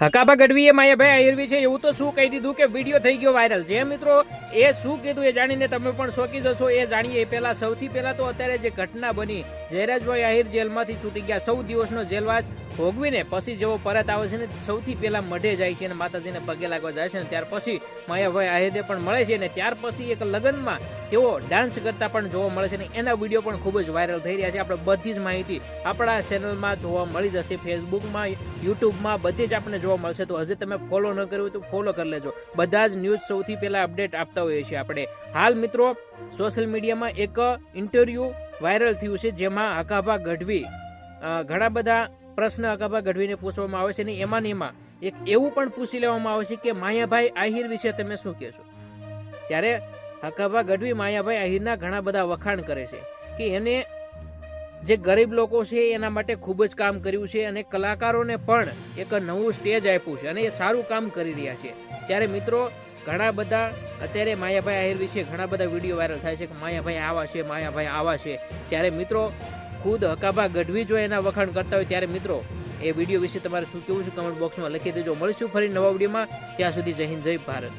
હકાબા ગઢવીએ માયાભાઈ આયરવી છે. એવું તો શું કહી દીધું કે વીડિયો થઈ ગયો વાયરલ જે મિત્રો એ શું કીધું એ જાણીને તમે પણ શોકી જશો. એ જાણીએ એ પહેલા સૌથી પહેલાં તો અત્યારે જે ઘટના બની જયરાજભાઈ આહિર જેલમાંથી છૂટી ગયા. સૌ દિવસનો જેલવાસ ભોગવીને પછી જેવો પરત આવે છે ને સૌથી પહેલા મઢે જાય છે અને માતાજીને પગે લાગવા જાય છે ને ત્યાર પછી માયાભાઈ આહિરને પણ મળે છે ને ત્યાર પછી એક લગ્નમાં તેઓ ડાન્સ કરતા પણ જોવા મળે છે ને એના વીડિયો પણ ખૂબ જ વાયરલ થઈ રહ્યા છે. આપણે બધી જ માહિતી આપણા ચેનલમાં જોવા મળી જશે, ફેસબુકમાં, યુટ્યુબમાં, બધી જ આપણને જોવા મળશે. તો હજી તમે ફોલો ન કર્યું તો ફોલો કરી લેજો. બધા જ ન્યૂઝ સૌથી પહેલાં અપડેટ આપતા હોઈએ છીએ આપણે. હાલ મિત્રો સોશિયલ મીડિયામાં એક ઇન્ટરવ્યૂ વાયરલ થયું છે, જેમાં અકાભા ગઢવી ઘણા બધા પ્રશ્ન હકાભા ગઢવીને પૂછવામાં આવે છે ને એમાં એમાં એક એવું પણ પૂછી લેવામાં આવે છે કે માયાભાઈ આહિર વિશે તમે શું કહેશો ત્યારે હકાભા ગઢવી માયાભાઈ આહિરના ઘણા બધા વખાણ કરે છે કે એને જે ગરીબ લોકો છે એના માટે ખૂબ જ કામ કર્યું છે અને કલાકારોને પણ એક નવું સ્ટેજ આપ્યું છે અને એ સારું કામ કરી રહ્યા છે. ત્યારે મિત્રો, ઘણા બધા અત્યારે માયાભાઈ આહિર વિશે ઘણા બધા વીડિયો વાયરલ થાય છે કે માયાભાઈ આવા છે, માયાભાઈ આવા છે. ત્યારે મિત્રો, ખુદ હકાભા ગઢવી જો એના વખાણ કરતા હોય ત્યારે મિત્રો, એ વીડિયો વિશે તમારે શું કેવું છે? કમેન્ટ બોક્સમાં લખી દેજો. મળીશું ફરી નવા વિડીયોમાં ત્યાં સુધી જય હિન્દ, જય ભારત.